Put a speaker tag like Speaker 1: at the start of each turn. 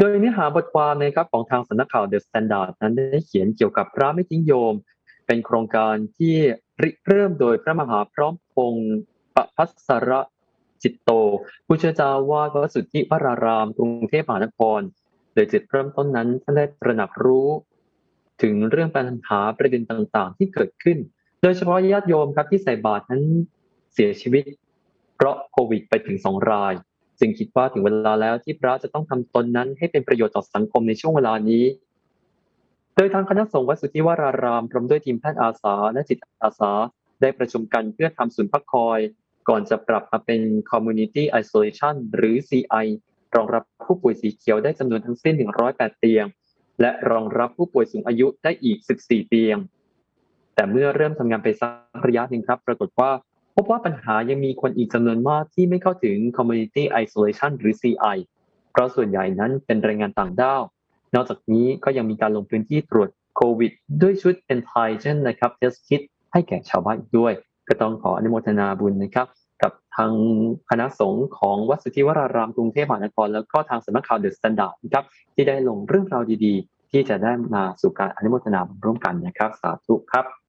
Speaker 1: โดยเนื้อหาบทความนะครับของทางสำนักข่าว The Standard นั้นได้เขียนเกี่ยวกับพระไม่ทิ้งโยม เป็นโครงการที่ริเริ่มโดยพระมหาพร้อมพงศ์ปะพัสรจิตโต ผู้เชี่ยวจาวาวัดสุทธิวรารามกรุงเทพมหานคร โดยจุดเริ่มต้นนั้นท่านได้ตระหนักรู้ ถึงเรื่องปัญหาประเด็นต่างๆ ที่เกิดขึ้น โดยเฉพาะญาติโยมครับที่ใส่บาตรนั้นเสียชีวิต เพราะโควิดไปถึงสองราย จึงคิดว่าถึงเวลาแล้วที่พระจะต้องทำตนนั้นให้เป็นประโยชน์ต่อสังคมในช่วงเวลานี้ โดยทางคณะสงฆ์วัดสุทธิวารารามพร้อมด้วยทีมแพทย์อาสาและจิตอาสา ได้ประชุมกันเพื่อทำศูนย์พักคอย ก่อนจะปรับมาเป็น Community Isolation หรือ CI รองรับผู้ป่วยสีเขียวได้จำนวนทั้งสิ้น 108 เตียง และรองรับผู้ป่วยสูงอายุได้อีก 14 เตียง แต่เมื่อเริ่มทำงานไปสักระยะหนึ่งครับ ปรากฏว่า พบว่าปัญหายังมีคนอีกจำนวนมากที่ไม่เข้าถึง Community Isolation หรือ CI เพราะส่วนใหญ่นั้นเป็นแรงงานต่างด้าวนอกจากนี้ก็ยังมีการลงพื้นที่ตรวจโควิด ด้วยชุด Intelligent นะครับ Test Kit ให้แก่ชาวบ้านอีกด้วย ก็ต้องขออนุโมทนาบุญนะครับ กับทางคณะสงฆ์ของวัดสุทธิวรารามกรุงเทพมหานคร แล้วก็ทางสำนักข่าวเดอะสแตนดาร์ดนะครับที่ได้ลงเรื่องราวดีๆ ที่จะได้มาสู่การอนุโมทนาบุญร่วมกันนะครับ สาธุครับ